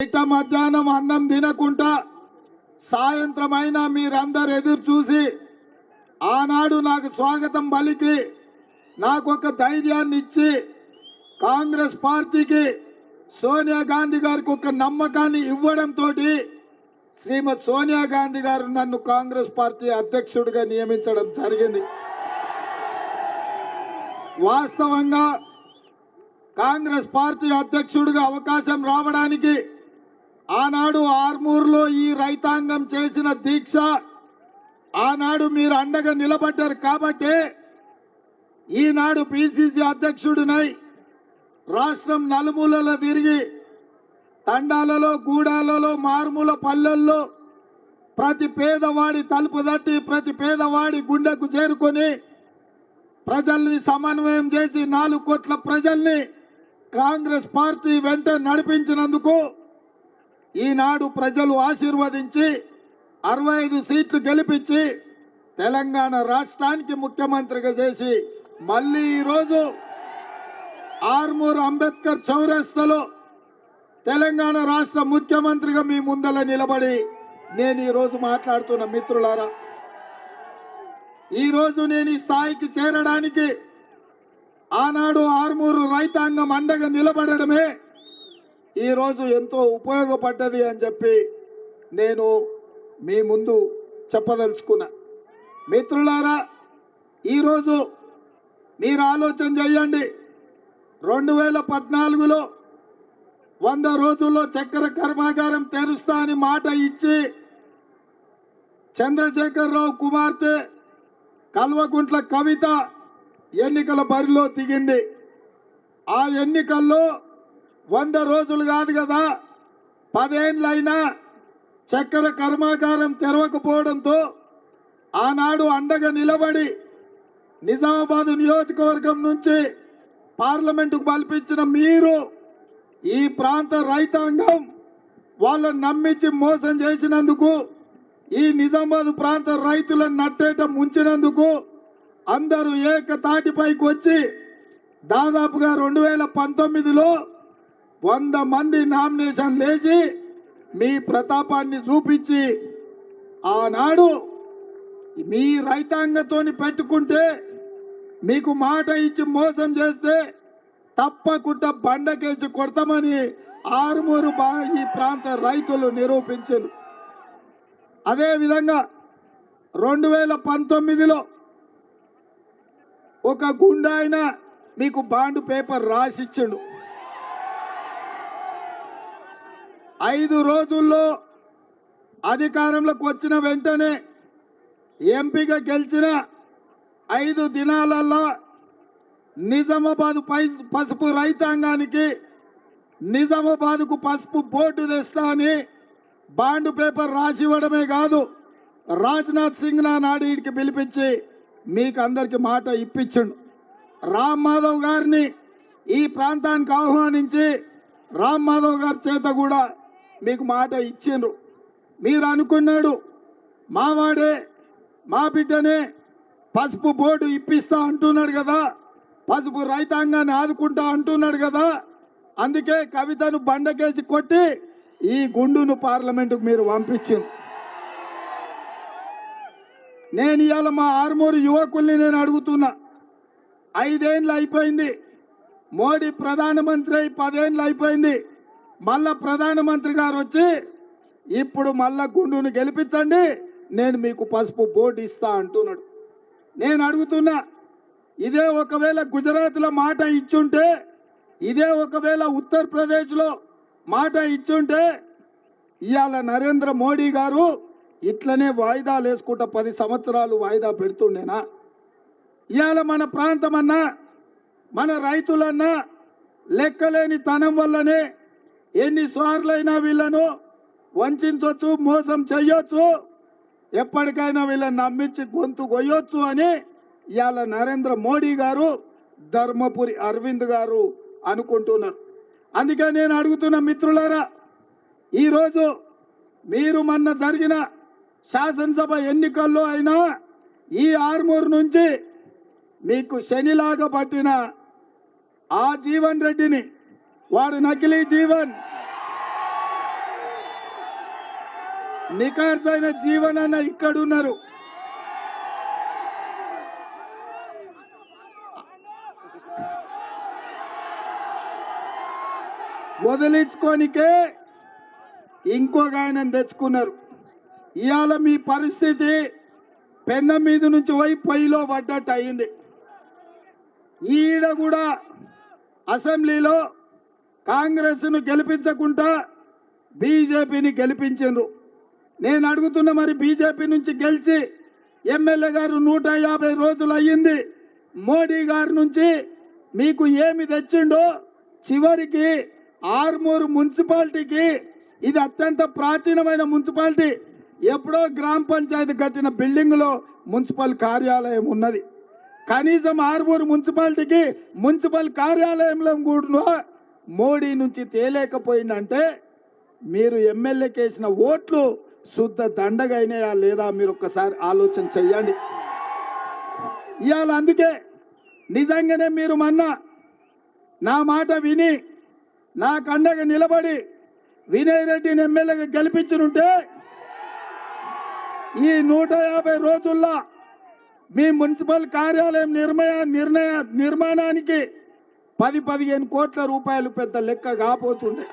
ఇట మధ్యాహ్నం అన్నం తినకుండా సాయంత్రం అయినా మీరందరు ఎదురు చూసి ఆనాడు నాకు స్వాగతం పలికి నాకు ఒక ధైర్యాన్ని ఇచ్చి కాంగ్రెస్ పార్టీకి సోనియా గాంధీ గారికి ఒక నమ్మకాన్ని ఇవ్వడంతో శ్రీమతి సోనియా గాంధీ గారు నన్ను కాంగ్రెస్ పార్టీ అధ్యక్షుడిగా నియమించడం జరిగింది. వాస్తవంగా కాంగ్రెస్ పార్టీ అధ్యక్షుడిగా అవకాశం రావడానికి ఆనాడు ఆర్మూర్లో ఈ రైతాంగం చేసిన దీక్ష ఆనాడు మీరు అండగా నిలబడ్డారు కాబట్టి ఈనాడు పిసిసి అధ్యక్షుడినై రాష్ట్రం నలుమూలలో తిరిగి తండాలలో గూడాలలో మారుమూల పల్లెల్లో ప్రతి పేదవాడి తలుపు తట్టి ప్రతి పేదవాడి గుండెకు చేరుకొని ప్రజల్ని సమన్వయం చేసి నాలుగు కోట్ల ప్రజల్ని కాంగ్రెస్ పార్టీ వెంట నడిపించినందుకు ఈనాడు ప్రజలు ఆశీర్వదించి అరవై ఐదు సీట్లు గెలిపించి తెలంగాణ రాష్ట్రానికి ముఖ్యమంత్రిగా చేసి మళ్ళీ ఈరోజు ఆర్మూర్ అంబేద్కర్ చౌరస్తలో తెలంగాణ రాష్ట్ర ముఖ్యమంత్రిగా మీ ముందల నిలబడి నేను ఈరోజు మాట్లాడుతున్న మిత్రులారా ఈరోజు నేను ఈ స్థాయికి చేరడానికి ఆనాడు ఆర్మూరు రైతాంగం అండగా నిలబడడమే ఈరోజు ఎంతో ఉపయోగపడ్డది అని చెప్పి నేను మీ ముందు చెప్పదలుచుకున్నా. మిత్రులారా ఈరోజు మీరు ఆలోచన చేయండి. రెండు వేల పద్నాలుగులో వంద రోజుల్లో చక్కెర కర్మాగారం తెరుస్తా అని మాట ఇచ్చి చంద్రశేఖరరావు కుమార్తె కల్వకుంట్ల కవిత ఎన్నికల బరిలో దిగింది. ఆ ఎన్నికల్లో వంద రోజులు కాదు కదా? పదేళ్ళైనా చక్కెర కర్మాగారం తెరవకపోవడంతో ఆనాడు అండగా నిలబడి నిజామాబాద్ నియోజకవర్గం నుంచి పార్లమెంటుకు పంపించిన మీరు ఈ ప్రాంత రైతాంగం వాళ్ళని నమ్మించి మోసం చేసినందుకు ఈ నిజామాబాద్ ప్రాంత రైతులను నట్టేట ముంచినందుకు అందరూ ఏకతాటిపైకి వచ్చి దాదాపుగా రెండు వేల పంతొమ్మిదిలో వంద మంది నామినేషన్ లేచి మీ ప్రతాపాన్ని చూపించి ఆనాడు మీ రైతాంగతోని పెట్టుకుంటే మీకు మాట ఇచ్చి మోసం చేస్తే తప్పకుండా బండకేసి కొడతామని ఆరుమూరు ఈ ప్రాంత రైతులు నిరూపించారు. అదేవిధంగా రెండు వేల పంతొమ్మిదిలో ఒక గుండాయన మీకు బాండ్ పేపర్ రాసిచ్చిండు. ఐదు రోజుల్లో అధికారంలోకి వచ్చిన వెంటనే ఎంపీగా గెలిచిన ఐదు దినాలల్లో నిజామాబాద్ పై పసుపు రైతాంగానికి నిజామాబాద్కు పసుపు బోర్డు తెస్తా అని బాండ్ పేపర్ రాసి ఇవ్వడమే కాదు రాజ్నాథ్ సింగ్ నా నాడీడికి పిలిపించి మీకు అందరికి మాట ఇప్పించండు. రామ్ మాధవ్ గారిని ఈ ప్రాంతానికి ఆహ్వానించి రామ్ మాధవ్ గారి చేత కూడా మీకు మాట ఇచ్చిండ్రు. మీరు అనుకున్నాడు మావాడే మా బిడ్డనే పసుపు బోర్డు ఇప్పిస్తా అంటున్నాడు కదా పసుపు రైతాంగాన్ని ఆదుకుంటా అంటున్నాడు కదా అందుకే కవితను బండకేసి కొట్టి ఈ గుండును పార్లమెంటుకు మీరు పంపించింది నేను ఇవాళ మా ఆర్మూరు యువకుల్ని నేను అడుగుతున్నా ఐదేండ్లు అయిపోయింది మోడీ ప్రధానమంత్రి అయి పదేండ్లు అయిపోయింది మళ్ళా ప్రధానమంత్రి గారు వచ్చి ఇప్పుడు మళ్ళా గుండును గెలిపించండి నేను మీకు పసుపు బోర్డు ఇస్తా అంటున్నాడు. నేను అడుగుతున్నా ఇదే ఒకవేళ గుజరాత్లో మాట ఇచ్చుంటే ఇదే ఒకవేళ ఉత్తరప్రదేశ్లో మాట ఇచ్చుంటే ఇవాళ నరేంద్ర మోడీ గారు ఇట్లనే వాయిదాలు వేసుకుంటా పది సంవత్సరాలు వాయిదా పెడుతుండేనా? ఇవాళ మన ప్రాంతం అన్నా మన రైతులన్నా లెక్కలేని తనం వల్లనే ఎన్ని సార్లైనా వీళ్ళను వంచవచ్చు మోసం చెయ్యొచ్చు ఎప్పటికైనా వీళ్ళని నమ్మించి గొంతు కొయ్యొచ్చు అని ఇవాళ నరేంద్ర మోడీ గారు ధర్మపురి అరవింద్ గారు అనుకుంటున్నారు. అందుకే నేను అడుగుతున్న మిత్రులారా ఈరోజు మీరు మొన్న జరిగిన శాసనసభ ఎన్నికల్లో అయినా ఈ ఆర్మూర్ నుంచి మీకు శనిలాగా పట్టిన ఆ జీవన్ రెడ్డిని వాడు నకిలీ జీవన్. నికార్సైన ఇక్కడ ఇక్కడున్నారు. వదిలించుకోనికే ఇంకొక ఆయన తెచ్చుకున్నారు. ఇవాళ మీ పరిస్థితి పెన్న మీద నుంచి పోయి పొయ్యిలో పడ్డట్టు అయింది. ఈడ కూడా అసెంబ్లీలో కాంగ్రెస్ను గెలిపించకుండా బీజేపీని గెలిపించిండ్రు. నేను అడుగుతున్న మరి బీజేపీ నుంచి గెలిచి ఎమ్మెల్యే గారు నూట యాభై రోజులు అయ్యింది. మోడీ గారి నుంచి మీకు ఏమి తెచ్చిండో చివరికి ఆర్మూరు మున్సిపాలిటీకి ఇది అత్యంత ప్రాచీనమైన మున్సిపాలిటీ ఎప్పుడో గ్రామ పంచాయతీ కట్టిన బిల్డింగ్లో మున్సిపల్ కార్యాలయం ఉన్నది. కనీసం ఆర్మూరు మున్సిపాలిటీకి మున్సిపల్ కార్యాలయంలో కూడా మోడీ నుంచి తేలేకపోయిందంటే మీరు ఎమ్మెల్యేకి వేసిన ఓట్లు శుద్ధ దండగైనాయా లేదా మీరు ఒక్కసారి ఆలోచన చెయ్యండి. ఇవాళ అందుకే నిజంగానే మీరు మొన్న నా మాట విని నా కండగా నిలబడి వినయ్ రెడ్డిని ఎమ్మెల్యేగా గెలిపించనుంటే ఈ నూట యాభై రోజుల్లో మీ మున్సిపల్ కార్యాలయం నిర్మయ నిర్ణయ నిర్మాణానికి పది పదిహేను కోట్ల రూపాయలు పెద్ద లెక్క కాపోతుండే